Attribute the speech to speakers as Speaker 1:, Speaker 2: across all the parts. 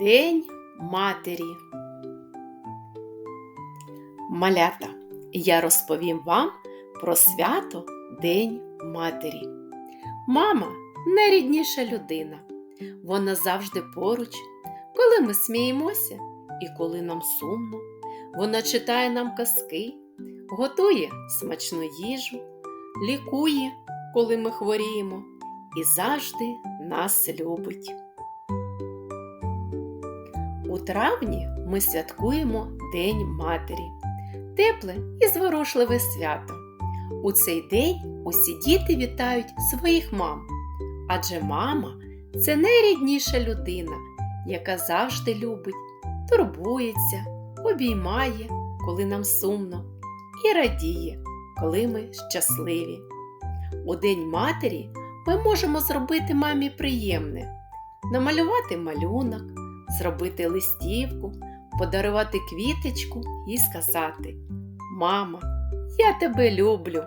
Speaker 1: День матері. Малята, я розповім вам про свято День матері. Мама найрідніша людина. Вона завжди поруч, коли ми сміємося і коли нам сумно. Вона читає нам казки, готує смачну їжу, лікує, коли ми хворіємо, і завжди нас любить. У травні ми святкуємо День Матері, тепле і зворушливе свято. У цей день усі діти вітають своїх мам, адже мама це найрідніша людина, яка завжди любить, турбується, обіймає, коли нам сумно, і радіє, коли ми щасливі. У День матері ми можемо зробити мамі приємне, намалювати малюнок зробити листівку, подарувати квіточку і сказати Мама, я тебе люблю.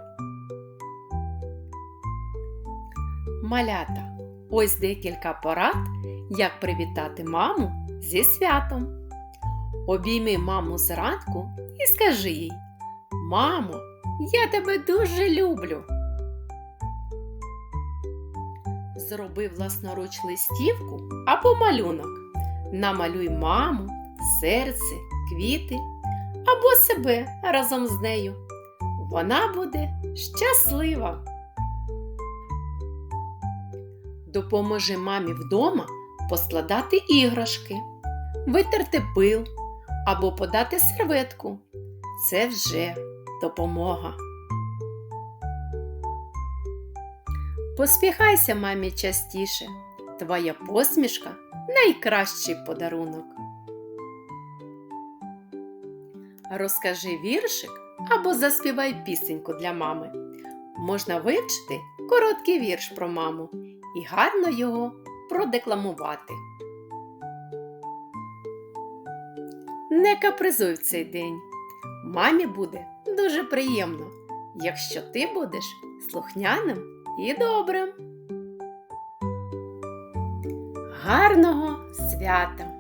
Speaker 1: Малята, ось декілька порад, як привітати маму зі святом. Обійми маму зранку і скажи їй Мамо, я тебе дуже люблю. Зроби власноруч листівку або малюнок. Намалюй маму, серце, квіти або себе разом з нею. Вона буде щаслива. Допоможи мамі вдома поскладати іграшки, витерти пил або подати серветку. Це вже допомога. Поспіхайся мамі частіше. Твоя посмішка найкращий подарунок. Розкажи віршик або заспівай пісеньку для мами. Можна вивчити короткий вірш про маму і гарно його продекламувати. Не капризуй в цей день. Мамі буде дуже приємно, якщо ти будеш слухняним і добрим. Гарного свята!